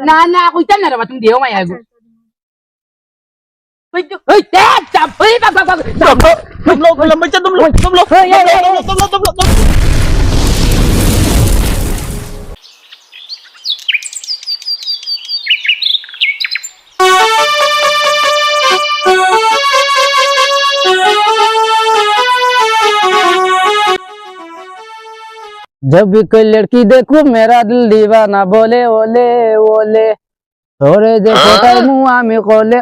না না কইতাম না রে বা তুমি দেও মাই আগু जब भी कोई लड़की देखूं मेरा दिल दीवाना बोले ओले ओले थोड़े देखो তার মুখ আমি কোলে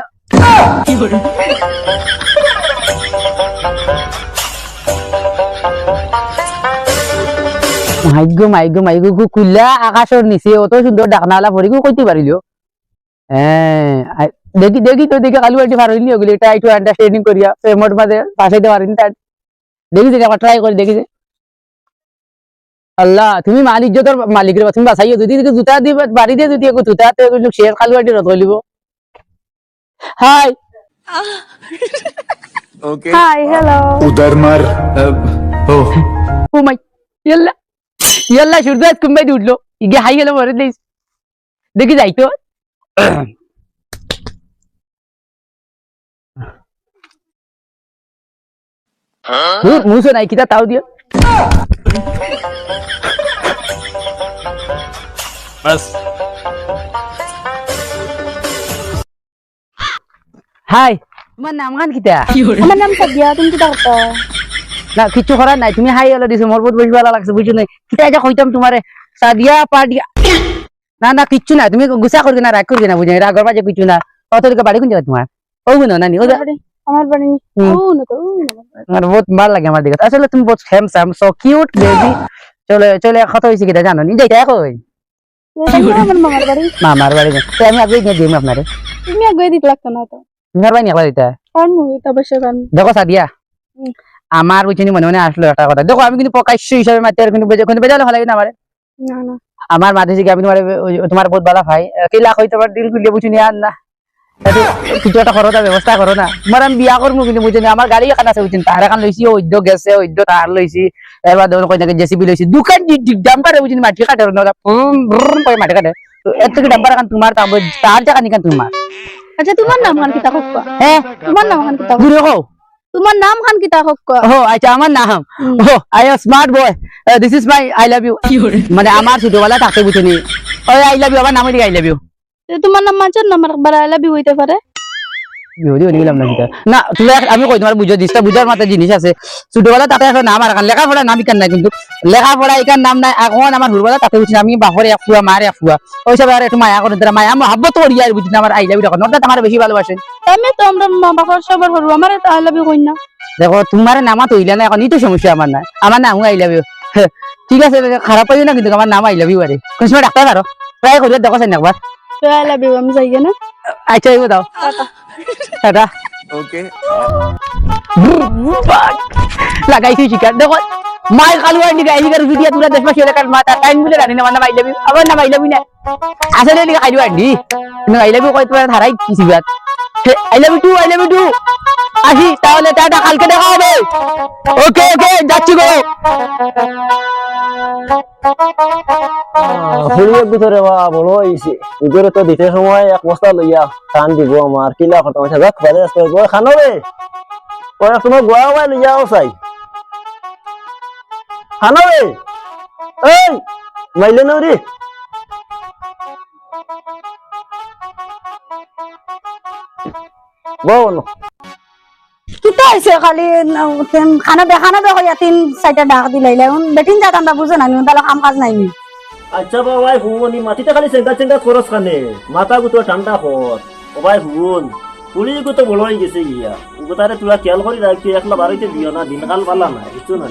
মাইগো মাইগো মাইগো গু কুলা আকাশের নিচে অত সুন্দর ডাকনালা পরি গু কইতে পারিল হ্যাঁ আই- দেখি দেখি তো দেখি কালু আন্টি পারিনি ওগুলি এটা একটু আন্ডারস্ট্যান্ডিং করিয়া প্রেমর মাঝে পাশাইতে পারিনি তার দেখি দেখি আবার ট্রাই করে দেখি যে। আল্লাহ তুমি মালিক যতর মালিক রে তুমি বাঁচাইও যদি জুতা দি বাড়ি দিয়ে যদি জুতা শের খালুয়াটি রদ গলিব হাই ওকে হাই হ্যালো উদার ও ও মাই ইয়াল্লা ইয়াল্লা সুরদাস কুম্বাই উঠল। ইগে হাই গেল মরে দেই দেখি যাই তো। মুসো নাই কিতা তাও দিও Bas. হাই। তোমার নাম খান কিতা? আমার নাম সাদিয়া তুমি কি করতো না কিছু করার নাই তুমি হাই হলো দিছো মোর বহুত ভালো লাগছে বুঝছ নাই? কিতা এটা কইতাম তোমারে সাদিয়া পাডিয়া না না কিচ্ছু না তুমি গুসা করবে না রাগ করবে না বুঝছ রাগর বাজে কিছু না অত দিকে বাড়ি কোন জায়গা তোমার ও গুনো নানি ও আমার বাড়ি- আমার না না। বহুত ভালো লাগে আমার দিকে আসলে তুমি বহুত হ্যান্ডসাম সো কিউট বেবি চলে চলে কত হয়েছে কিটা জানো নি যাইতা আমার মামার বাড়ি। তো আমি আগে গিয়ে দিম আপনারে। তুমি আগে দিতে লাগতো না তো। তোমার বাড়ি একলা দিতা। কারণ এটা অবশ্য কারণ দেখো সাদিয়া আমার বুঝিনি মনে মনে আসলো একটা কথা। দেখো আমি কিন্তু প্রকাশ্য হিসাবে মাতি আর কিন্তু কিন্তু বেজালে ভালো না আমার। আমার মাঝে আমি তোমার তোমার বহুত ভালো ভাই কি লাখ হই তোমার দিল গুলিয়ে বুঝিনি আর না। কিছু একটা করো ব্যবস্থা করো না। তোমার আমি বিয়া করব কিন্তু বুঝিনি আমার গাড়ি এখন আছে বুঝিনি তার এখন লইছি ঐদ্য গেছে ঐদ্য তার লইছি এবার ধরুন কই নাকি জেসিবি লইছি দোকান ডাম্পারে বুঝিনি মাটি কাটে মাটি কাটে এত থেকে ডাম্পার এখন তোমার তার জায়গা নিকান তোমার আচ্ছা তোমার নাম খান কিতা হোক হ্যাঁ তোমার নাম খান কিতা ঘুরে কও তোমার নাম খান কিতা হোক ও আচ্ছা আমার নাম। ও I am smart boy. This is my I love you মানে আমার ছোটবেলা তাকে বুঝিনি ওই আই লাভ ইউ আমার নামে আই লাভ ইউ তোমার নাম পারে গেলাম না না আমি কই তোমার বুঝো দিস্তা বুঝার মাথা জিনিস আছে ছোটবেলা তাতে একটা নাম আর ইকান নাই কিন্তু লেখাপড়া ইকান নাম নাই এখন আমার তাতে আমি বাপরে এক ফুয়া মার এক ফুয়া ওই সব আর একটু মায়া করে দিলাম মায়া মহাব্বত করি আর বুঝছি না আমার আই লাভ ইউ অর্থাৎ আমার বেশি ভালোবাসেন আমি তো আমরা মা বাবার সবার করব আমার এটা আই লাভ ইউ কই না দেখো তোমার নামা তৈলা না এখন তো সমস্যা আমার নাই আমার নাম আই লাভ ইউ ঠিক আছে খারাপ পাইও না কিন্তু আমার নাম আই লাভ ইউ আরে কোন সময় ডাক্তার পারো ট্রাই দেখো একবার তো আই লাভ ইউ আমি যাই না আচ্ছা এগো দাও টাটা ओके লাগাইছি শিকার দেখো মাই কালু আন্টি গাইলি কার ভিডিও তুলা দেশ মাসি এলাকার মাতা টাইম বলে রানি না মানে মাই লাভ ইউ আবার না মাই লাভ ইউ না আসলে কালু আন্টি কিন্তু আই লাভ ইউ কই তোমার ধারাই কিছু Baat I love you too I love you too আসি তাহলে টাটা কালকে দেখা হবে ওকে ওকে যাচ্ছি গো ফুলিয়ে ভিতরে বা বড় হয়েছে ইগরে তো দিতে সময় এক বস্তা লইয়া খান দিব আমার কিলা খতম হয়েছে যাক ভালে আসতে গোয়া খানো রে কয়েক সময় গোয়া বাই লইয়া ও চাই। খানো রে এই মাইলে নৌরি বল কিতা হয়েছে খালি খানা বে খানা বে কইয়া তিন চারটা ডাক দিলাইলে বেটিন যাত আমরা বুঝো না তাহলে কাম কাজ নাই নি। আচ্ছা বাবাই হুমনি মাটিতে খালি চেঙ্গা চেঙ্গা খরচ খানে। মাথা গুতো ঠান্ডা ও ভাই হুন পুলি গুতো বড় হয়ে গেছে ইয়া উগতারে তুলা খেয়াল করি রাখি একলা বাড়িতে দিও না দিনকাল পালা না কিছু না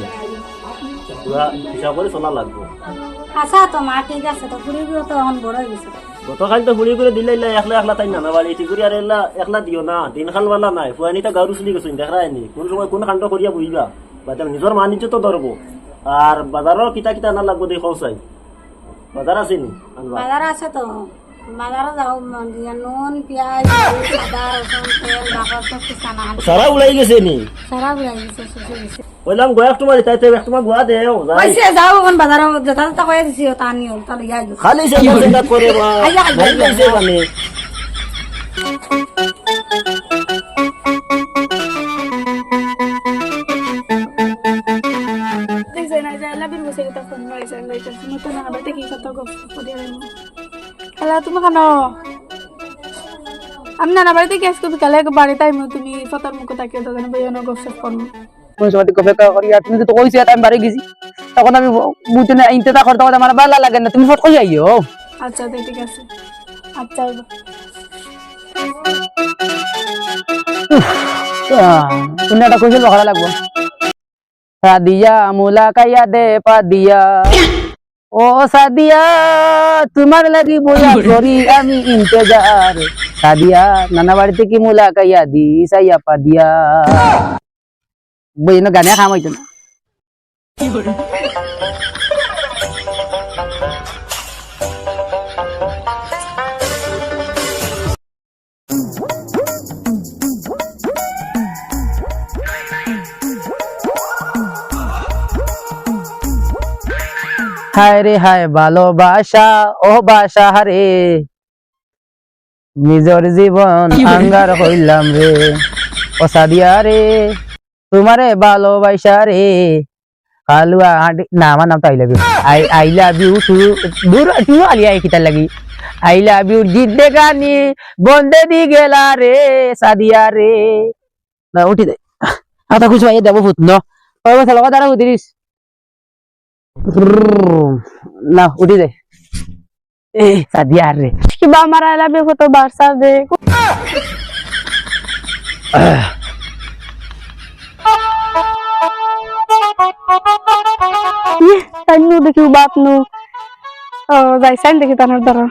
তুলা হিসাব করে চলা লাগবো। আচ্ছা তো মা ঠিক আছে তো ঘুরি ঘুরে তো এখন বড় হয়ে গেছে। গতকাল তো হুড়ি করে দিলে একলা একলা তাই নানা বাড়ি ঠিক করে আর এলা একলা দিও না দিন খাল বালা নাই। ফুয়ানি তো গাড়ু চলি গেছো দেখা নি কোন সময় কোন কাণ্ড করিয়া বুঝবা বাজার নিজের মানিজ্য তো ধরবো আর বাজারও কিতা কিতা না লাগবো দেখো চাই বাজার আছে নি? বাজার আছে তো সারা উলাই গেছে নি সারা বুড়াই গেছে শেষে গেছে বললাম গয়া এক তোমার তাইতে এক তোমার গোয়া দেও কইছে যাও এখন বাজারে যেটা যেটা কয়ে দিছি তা নিও তা লইয়া খালি করে বা ভাই মানে তো বাড়িতে এলা তুমি কেন? আমি না বাড়িতে গ্যাস করবি কালে বাড়িতে আইমু তুমি ফতার মুখ তাকিয়ে জানি বইয়া গপ সপ করব কোন সময় অপেক্ষা করি আর তুমি তো কইছি আমি বাড়ি গেছি। তখন আমি বুঝতে না ইনতে করতে করতে আমার ভালো লাগে না তুমি ফট কই আইও। আচ্ছা তো ঠিক আছে। আচ্ছা তুমি একটা কইছিল ভালো লাগবো। সাদিয়া মুলা কাইয়া দে পাদিয়া। ও সাদিয়া তোমার লাগি বইয়া করি আমি ইন্তজার। সাদিয়া নানা বাড়িতে কি মুলা কাইয়া দি সাইয়া পাদিয়া। বই গানে খাম হইতো না। হায় রে হায় ভালোবাসা ও বাসা রে নিজর জীবন আঙ্গার হইলাম রে। ও সাদিয়া রে তোমারে ভালোবাসা রে। কালুয়া না আমার নাম তো I love you I I love you too দূর তুই আলি আই কিতার লাগি। আই লাভ ইউ জিদ্দে গানি বন্দে দি গেলা রে সাদিয়া রে। না উঠি দে। আতা খুশি ভাই দেবো ভূত ন। ওই লগা দাঁড়া উঠিস না উঠি দে এ সাদিয়া রে কিবা আমার আইলা বি ফটো বারসার দে ইয়ে, তাই নু দেখি বাপ নু ও যাইছাই দেখি তানোর দ্বারা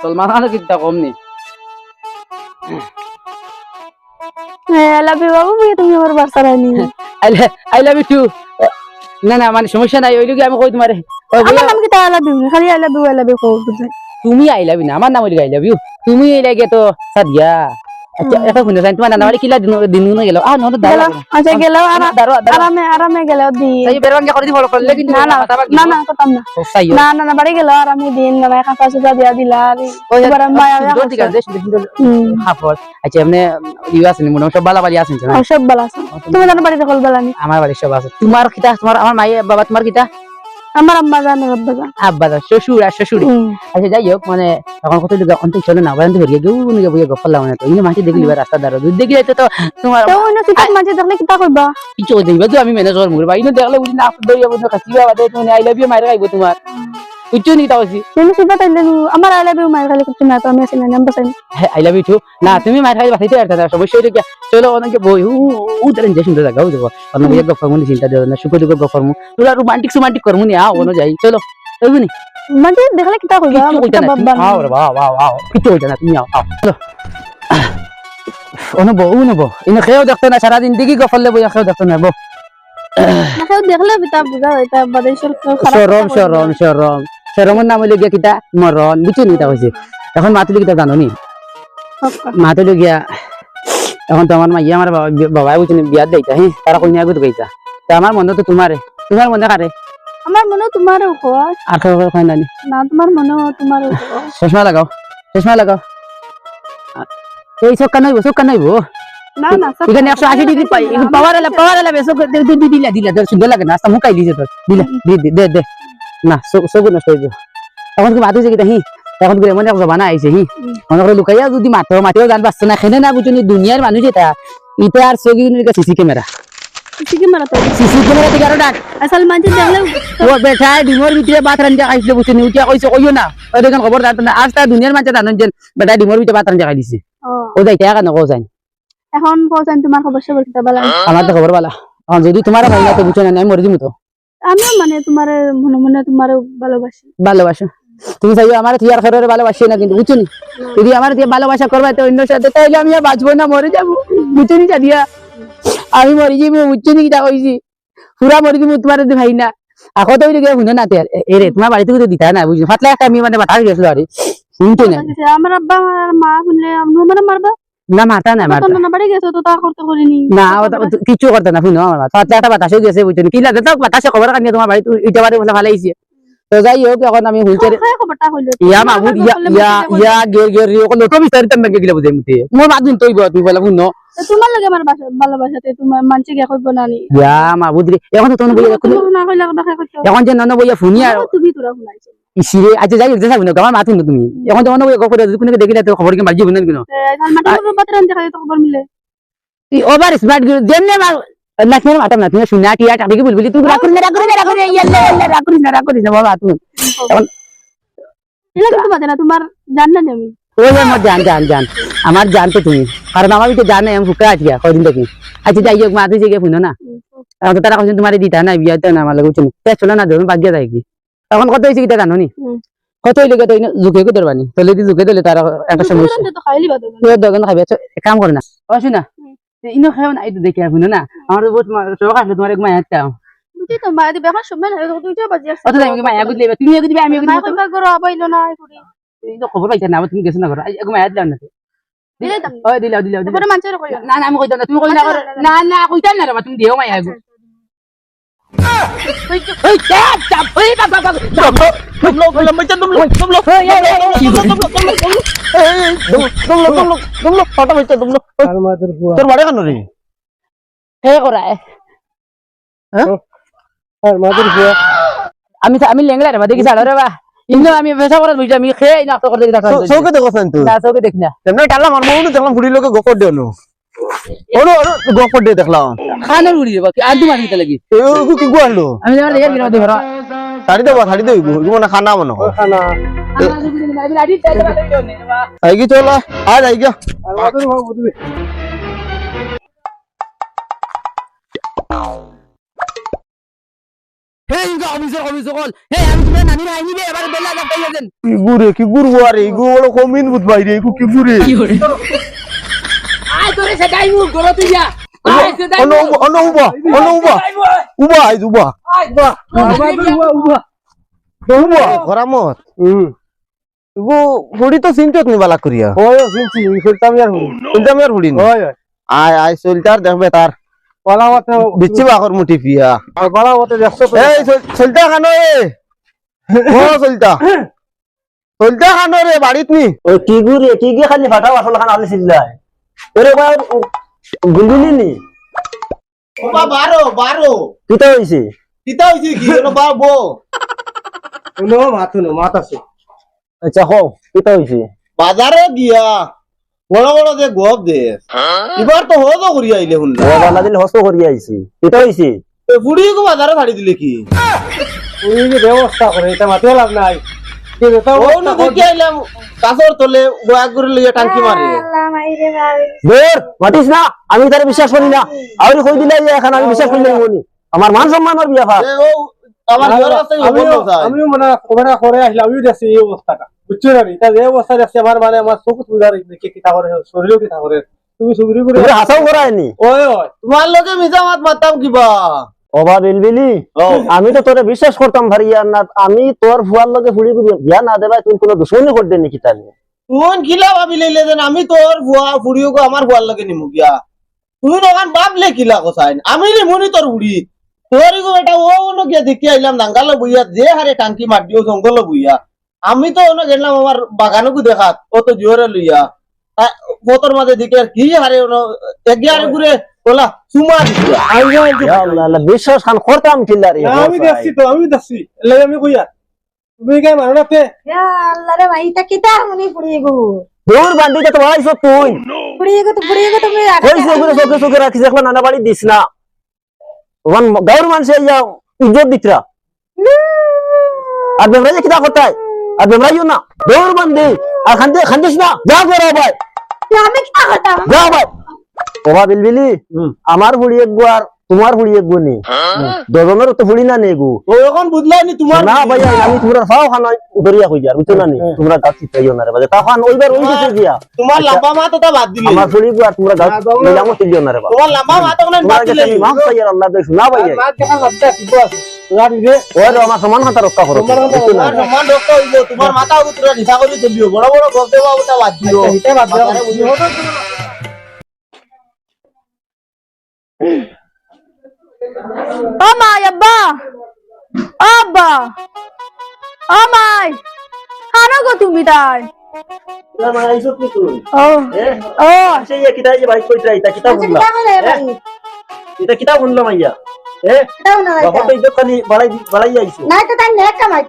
সলমান খান কিতা কম নি আই না না মানে সমস্যা নাই ওই লোক আমি কই তোমারে? আমার নাম কি তা আই খালি ইউ কও বুঝে তুমি আইলাবি না আমার নাম ওই আই লাভ তুমি এই লাগে তো সাদিয়া। এটা শুনে যাই তোমার নানা কিলা দিন দিন না গেল আহ নহলে দাঁড়া আচ্ছা গেল আর দাঁড়া দাঁড়া আরামে আরামে গেল দি এই বেরবাঙ্গা করে দিব করলে কিন্তু না না না না করতাম না না না না বাড়ি গেল আর দিন না কাঁচা সুতা দিয়া দিলা ওই এবার মায়া ঠিক আছে সুন্দর সুন্দর হুম হাফর আচ্ছা এমনি ইউ আছে মনে সব বালা বাড়ি আছেন সব ভালো আছে তুমি জানো বাড়িতে কল বেলানি আমার বাড়ি সব আছে তোমার কিতা তোমার আমার মায়ে বাবা তোমার কিতা আমার আম্মা জানে আব্বা জানে। আব্বা দা শ্বশুর আর শ্বশুরি। আচ্ছা যাই হোক মানে তখন কত লোক অন্ত চলে না বারান্তে হরিয়ে গেউ নিয়ে বইয়ে গপ্প লাগানো তো। ইনি মাটি দেখলি বা রাস্তা দাঁড়ো দুধ দেখি তো তোমার তো অন্য সিটার মাঝে দেখলে কিতা করবা? কিছু দেখবে তো আমি ম্যানেজ করব ইনো দেখলে বুঝি না আপনার দইয়া বন্ধু খাসি বাবা দেয় তুমি আই লাভ ইউ মাইরা গাইবো তোমার। বুঝছ নি তা তুমি সিটা তাইলে আমার আই লাভ ইউ মাই খালি কিছু না তো আমি আসি না নাম বাসাই আই লাভ ইউ টু না তুমি মাইরা খাই বাসাইতে আর দাদা অবশ্যই এটা চলো অনেকে বই উ উ তার যে সুন্দর জায়গা যাব অন্য বইয়ে গপ্প মুনি চিন্তা দেব না সুখ দুঃখ গপ্প মু তোরা রোমান্টিক সুমান্টিক করমু নি আ অন্য যাই চলো ওই নি মাঝে দেখলে কিচ্ছু আমার কইতা না বাবা আও রে বাও বাও বাও কিচ্ছু কইতা না তুমি আও আও চলো অনুব অনুব ইনো খেয়েও দেখতে না সারাদিন দিকে গফলে বইয়া খেয়েও দেখতে না বো দেখলে কিতা বুঝা এটা বাদে সরম সরম সরম সরমের নাম হইলে গিয়া কিতা মরণ বুঝছ নি তা কইছে? এখন মাতুলি কিতা জানো নি মাতুলি গিয়া এখন তো আমার মাইয়া আমার বাবা বুঝছেন বিয়াত দেইতা হ্যাঁ তারা কইনা আগত গইতা তা আমার মনে তো তোমারে তোমার মনে কারে আমার মনে তোমার উপর আর কেউ কেউ কয় নানি না তোমার মনে তোমার উপর চশমা লাগাও চশমা লাগাও। এই চোখ কানাইব চোখ কানাইব না না সব এখানে একশো আশি ডিগ্রি পাই পাওয়ার পাওয়ার দিলা দিলা সুন্দর লাগে না মুখাই দিছে তোর দিলা দি দি দে দে। না সবু নষ্ট হয়ে এখন কি মাতুছে কিটা হি? এখন কি এমন এক জমানা আইছে হি? মনে করে লুকাইয়া যদি মাতো মাতিও গান বাজছে না খেনে না বুঝুনি দুনিয়ার মানুষ এটা। ইটা আর চৌকি সিসি ক্যামেরা সিকি মারা তো সিসি ক্যামেরা থেকে আরও ডাক। আসল মাঝে দেখলে ও বেটা ডিমর ভিতরে ভাত রান্ধা খাইছিল বুঝছেন উঠিয়া কইছে কইও না ওই দেখেন খবর দাঁড় না আজ তার দুনিয়ার মানুষ জানেন যে বেটা ডিমর ভিতরে ভাত রান্ধা খাই দিছে ও ও যাইতে কেন কও যাই এখন কোথায় তোমার খবর সবর কিতা বলা আমার তো খবর বালা যদি তোমার ভাই না তো বুঝছ না আমি মরে দিমু তো। আমিও মানে তোমার মনে মনে তোমার ভালোবাসি। ভালোবাসো। তুমি চাইও আমার থিয়ার খরের ভালোবাসি না কিন্তু বুঝছ নি? যদি আমার দিয়ে ভালোবাসা করবে তো অন্য সাথে তাইলে আমি বাঁচবো না মরে যাব। বুঝছ নি চাদিয়া? আমি মরি যাব বুঝছ নি কিটা কইছি? পুরা মরি দিবো তোমার যদি ভাই না। আকৌ তো শুনে না তে এ রে তোমার বাড়িতে কিন্তু দিতা না বুঝছ? ফাতলা একটা আমি মানে মাথা গেছিল আর। শুনতো না? আমার আব্বা আমার মা শুনলে মানে মারবা? না মারতা না তখন না বাড়ি গেছে তো তা করতে করিনি না ওটা- ওটা কিছু করতে না শুনো আমার মাথা একটা বাতাসও গেছে বুঝছেন? কি লাগে? বাতাসে খবর কানি তোমার বাড়ি ইটা বাড়ি বলে ভালো হয়েছে। তো যাই হোক এখন আমি হুইলচেয়ার হয় খবরটা হইল। ইয়া মাহমুদ ইয়া ইয়া ইয়া গের গের রিও কল তো বিস্তারিত ব্যাংকে গিলা বুঝাই মুতে মোর মাদুন তৈব তুমি বলা শুনো। তোমার লাগে আমার বাসা ভালোবাসাতে তোমার মানছে গিয়া কইব না নি। ইয়া মাহমুদ এখন তো বইয়া তুমি এখন যে নন বইয়া ফুনিয়া তুমি তোরা ইসিরে আচ্ছা যাই যে যাব না আমার মাতুন তুমি। এখন তো অন্য বইয়া করে কোনো দেখিলে তো খবর কি মারজি বুঝেন কিনো সালমাটা বাতরান দেখা তো খবর মিলে। তুই ওভার স্মার্ট যেমনে না কেন মাতাম না তুমি শুনা আর টাকি বলবি তুই রাখুন না রাখুন না রাখুন ইয়াল্লা ইয়াল্লা রাখুন না রাখুন না বাবা তুই। এটা কিন্তু বাজে না তোমার জান না আমি। ওই আমার জান জান জান। আমার জান তো তুমি। কারণ আমার তো জানে আমি ফুকা আছি কদিন দেখি আচ্ছা যাই হোক মা তুই যে শুনো না। তারা কইছেন তোমার দিতা না বিয়া তো না আমার লাগে চলো না ধরুন বাগিয়া যায় কি। এখন কত হয়েছে কিটা জানো নি। কত হইলে কত জুকে কত ধরবানি তাহলে যদি জুকে দিলে তার একটা সমস্যা। তো দোকান খাবি আচ্ছা, এক কাম করে না ও শুনা ইনো খাও না এই তো দেখে শুনো না আমার তো বহুত শখ আসলে তোমার এক মায়া একটা বুঝি তো। মা দিবে এখন সময় না দুইটা বাজে আছে অত আমি মায়া তুমি আমি করো তো তুমি আমি তুমি করো। না কইতাম না রে তুমি করা বা ইনো আমি পেশা করার বুঝছি আমি খেয়ে না তো করতে দেখা চৌকে দেখো তুই না চোখে দেখি না তেমনি টালা মারমু না দেখলাম ফুড়ি লোকে গপর দেও নো তুমি মানে মনে হয় আমি লাড়ি চাইতে পারে না আইগি চল আজ আইগা হে ইনকা অফিসর অফিসর কল। হে আমি তোমার নানি আইনি বে এবারে বেলা না পাইয়া দেন কি গুরে কি গুর ওয়ারে এগু বড় কমিন বুঝ বাইরে এগু কি গুরে আয় তোরে সেটাই মু গরো তুই যা। আয় সেটাই অনো অনো উবা অনো উবা। উবা আইজ উবা। আয় বাহ উবা গরামত হুম এগু ফুড়ি তো চিনতত নিবালা করিয়া। ওই শুনছি শুনতাম ইয়ার হুড়ি। চলতাম আর ফুড়ি ওই ওই আয় আয় চলতার দেখবে তার বিচ্ছি বাকর পিয়া দেখছ এই খানো এ ও চলতা। চলতা খানো রে বাড়িত নি। কি গুরে কি গে খালি ফাটা আসল খান আলি সিল্লাই ওরে ভাই গুলগুলি নি? ওবা বারো বারো। কিতা হইছে? কিতা হইছে কি হলো বাবো নো মাথু নো আচ্ছা হো কিতা হইছে? বাজারে গিয়া বড় বড় যে গপ দে এবার তো হতো করি আইলে হুন দিল হস্ত করি আইছে। কিতা হইছে? বুড়ি কো বাজারে ছাড়ি দিলে কি? ওই যে ব্যবস্থা করে এটা মাতে লাভ নাই। আমি তারে বিশ্বাস করি না। আউরি কই দিলাই যে এখন আমি বিশ্বাস করি না আমার মান সম্মানের বিয়া ফার এ, ও আমার ঘর আছে আমিও আমিও মানে খবর করে আসলে আমিও দেখছি এই অবস্থাটা। বুঝছ না এটা যে অবস্থা দেখছি আমার মানে আমার চোখ তুলার দেখি কিতা করে শরীরও কিতা করে তুমি সুবিধি করে হাসাও করায়নি। ওই তোমার লগে মিজা মাত মারতাম কিবা? অবা বিলবিলি আমি তো তোরে বিশ্বাস করতাম ভারিয়া না আমি তোর ফুয়ার লগে ফুড়ি বিয়া না দেবা তুই কোনো দুশ্মনী করতে নাকি তাহলে? তুই কিলা ভাবি লইলে যেন আমি তোর ভুয়া ফুড়িও আমার ভুয়ার লগে নিমু গিয়া? তুই নগান ভাবলে কিলা কোসাইন আমি নিমুনি তোর বুড়ি তোর গো বেটা ও অন্য গিয়া দেখি আইলাম দাঙ্গাল বইয়া যে হারে টাঙ্কি মার দিও জঙ্গল বইয়া। আমি তো অন্য গেলাম আমার বাগানকু দেখাত ও তো জোরে লইয়া। ফটোর মাঝে দিকে আর কি হারে এগিয়ারে ঘুরে বলা সুমা দিছিয়া ইয়া আল্লাহ আল্লাহ, বিশ্বাস খান করতাম কিল্লারে আমি দেখছি তো আমি দেখছি। এলাই আমি কইয়া। তুমি কে মারো না তে? আল্লাহ রে ভাই এটা কিতা? মনে পড়িয়ে গো। দূর বান্দিতে তো ভাইছো তুই। পড়িয়ে গো তো পড়িয়ে গো তুমি কইছে করে চোখে চোখে রাখিস এখন নানা বাড়ি দিস না। ওখান গাঁর মানুষে ইয়া ইজ্জত দিতরা আর বেমরাজে কিতা করতাই আর বেমরাইও না। দৌড় বান্ধি আর খান্দে খান্দিস না। যা করো ভাই। আমি কিতা করতাম? যা ভাই। ওবা বিলবিলি আমার ফুড়ি এক গো আর তোমার ফুড়ি এক গো নি দজনের তো ফুড়ি না নেগু। ও এখন বুঝলাই নি তোমার না ভাই আমি তোমরা ফাও খানা উদরিয়া কই যার বুঝছ না? নি তোমরা গাছ চিতাইও না রে বাজে তা খান ওইবার ওই গেছে গিয়া তোমার লাম্বা মা তো তা বাদ দিলে। আমার ফুড়ি গো আর তোমরা গাছ মিলামো চিলিও না রে বাবা তোমার লাম্বা মা তো তোমরা বাদ দিলে। মাফ চাইয়ার আল্লাহ দে শোনা ভাই মাছ দেখা লাগতে কি বস তোরা আমার সমান হাতে রক্ষা করো তোমার বুঝছ না? সম্মান রক্ষা হইল তোমার মাথা উতরা নিশা করে চলিও বড় বড় গপ দেওয়া বাদ দিও বাদ দিও মাই আব্বা। আব্বা। ও মাই। খানো গো তুমি তাই।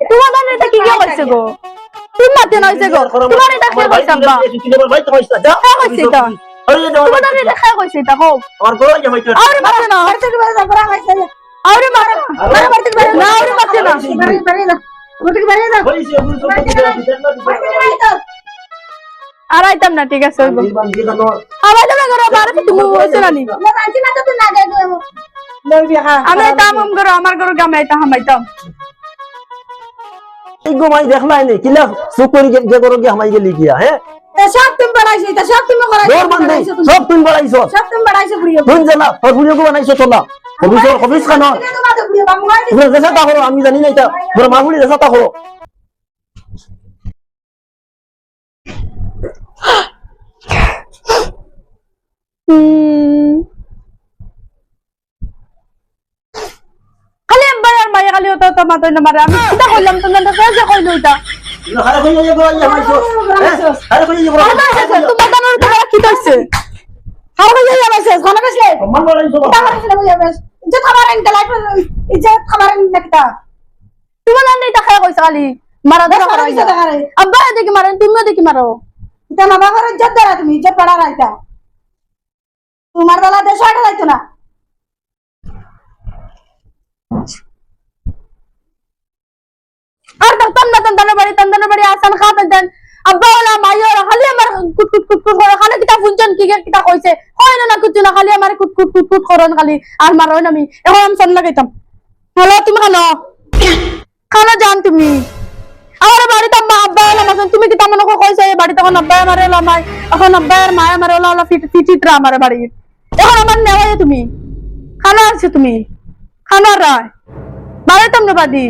তোমার দান এটা কি কি হইছে গো তুমি মাতে নইছে গো তোমার এটা কি হইছে আব্বা আমার বাইক হইছে যা কে হইছে এটা আরে যা তোমার দান এটা কি হইছে এটা হোক আমার গলা জামাই তো আরে মাতে না বাড়ি থেকে বেরিয়ে যা বড় হইছে আরে মাতে না বড় বাড়ি থেকে বেরিয়ে না আরে মাতে না বাড়ি বেরিয়ে যা বাড়ি থেকে বেরিয়ে যা হইছে ওগুলো সব কিছু বাড়ি থেকে বেরিয়ে যা আর আইতাম না ঠিক আছে হইব দিবান দিয়ে কানো আবার তুমি করো বারে তুমি হইছে না নি না জানছি না তো তুই না দেখ লড়বি হ্যাঁ আমি আইতাম আম করো আমার করো গামে আইতাম হামাইতাম এই গো মাই দেখলাই নি কিলা চুপ করে গে- যে করো কি হামাই গেলি গিয়া হ্যাঁ সব তুমি বাড়াইছো এটা সব তুমি করাইছো দৌড় বান্ধে সব তুমি বাড়াইছো সব তুমি বাড়াইছো বুড়িয়ে তুই জানা ওর ভিডিও বানাইছো তোলা তোমাদের বুড়িয়ে বামু পুরো দেশা তা করো আমি জানি না এটা। পুরো মাগুলি দেশা তা করো। খালি একবার আর মাইয়া খালি তো তোমার মারে আমি এটা কইলাম কইলো তোমার কি কাছে সম্মান বাড়াইছো নাকিতা তোমার বেলা দেশ আটা রাইতো না। না তন্দানের বাড়ি তন্দানের বাড়ি আসান খা তন্দান আব্বা ওলা মাইও খালি আমার কুট কুট কুট কুট করে খালি কিতা ফুনছেন কি কিতা কইছে হয় না না কুচ না খালি আমার কুট কুট কুট কুট করন খালি আর মারো আমি এখন আমি সান লাগাইতাম হ্যালো তুমি খানো খানো যান তুমি আমার বাড়িতে আব্বা আব্বা ওলা মাসন তুমি কিতা মনে কইছে এই বাড়িতে এখন আব্বা আমার এলা মাই এখন আব্বা আর মায় আমার ওলা ওলা ফিট ফিটিত্রা আমার বাড়ি এখন আমার নেওয়াই তুমি খানো আছে তুমি খানো রায় বাড়াইতাম না বাদি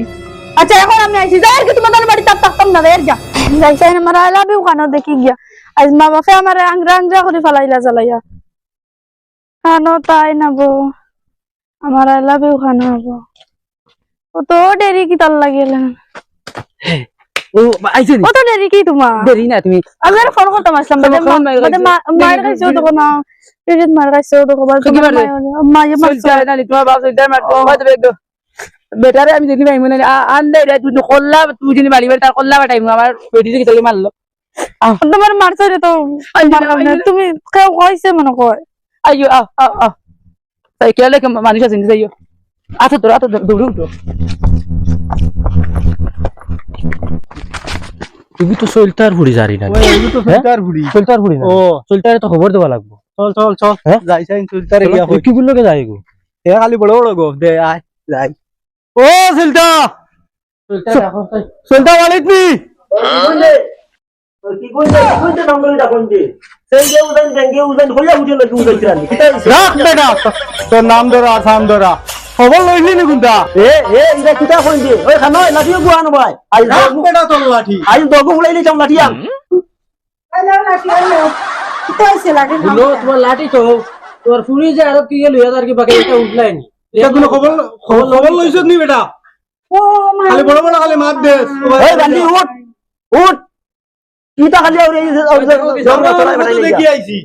আচ্ছা এখন আমি আইছি। যাই আর কি তোমাদের বাড়ি তার থাকতাম না এর যা যাইছে না মারা লাভ ওখানে দেখি গিয়া। আজ মা বাপে আমার আংরা আংরা করে ফেলাইলা জ্বালাইয়া। খানো তাই নাবো আমার আই লাভ ওখানে হব কত দেরি কি তার লাগিল ও আইছে কত দেরি কি তোমার? দেরি না তুমি আমি আর ফোন করতাম আসলাম বাদে মায়ের কাছে তো না কাছে তো কবার? মায়ের তোমার বাপ চলতে মার তো একদম। বেটারে আমি যদি পাইমু না আন্দে রে তুই কল্লা তুই যদি মারিবে তার কল্লা বাটাইমু আমার পেটি থেকে তোকে মারলো। তোমার মারছে রে তো তুমি কেউ কইছে মনে কয় আইয়ো আও আও আও তাই কে লেকে মানুষ আছে নি যাইও আচ্ছা তোর আচ্ছা দৌড়ে উঠো তুমি তো চলতার ঘুরি জারি না। ওই তো সুলতার বুড়ি চলতার ঘুরি না? ও। চলতারে তো খবর দেওয়া লাগবো। চল চল চল। হ্যাঁ? যাই যাই সুলতার গিয়া কই কি বলল কে যাই গো এ খালি বড় বড় গপ দে আয় যাই। ও সুলতা সুলতা ওয়ালিদ নি। কইলে কি কইলে কি কইলে নাম্বারটা কইলে সেই যে উদান ব্যাংকে উদান হইয়া উঠে লাগি উদাইছিরা নি কিতা হইছে রাখ বেটা তোর নাম ধরা আসাম ধরা। খবর লইলি নি কোনটা এ এ ইরা কিতা কই দে ওই খানো লাঠিও গুয়া না ভাই আই বেটা তোর লাঠি। আই দগু চাম হ্যালো লাঠি তোমার তো। ফুরি যে আরও কি গেল হাজার কি বাকি এটা উঠলাইনি এটা কোনো খবর খবর খবর লইছ নি বেটা? খালি বড় বড় খালি মাত দে। এই বান্দি উঠ। উঠ। কিতা খালি আউরে এই জমরা তোরাই বাটাই দেখি আইছি।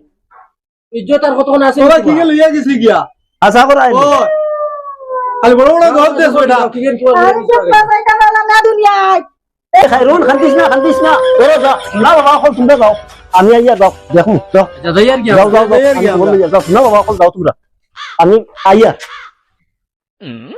ইজ্জত আর কতক্ষণ আছে তোরা কি লইয়া গেছি গিয়া? আশা করা আই খালি বড় বড় গপ দে ওইটা কি কি বলে আরে সব বাজাইতা বলা না দুনিয়ায়। এ খাইরুন খান্দিস না খান্দিস না। ওরে যা না বাবা কল তুমি যাও। আমি আইয়া যাও দেখুন যাও। যাও না বাবা কল যাও তোমরা। আমি আইয়া 嗯？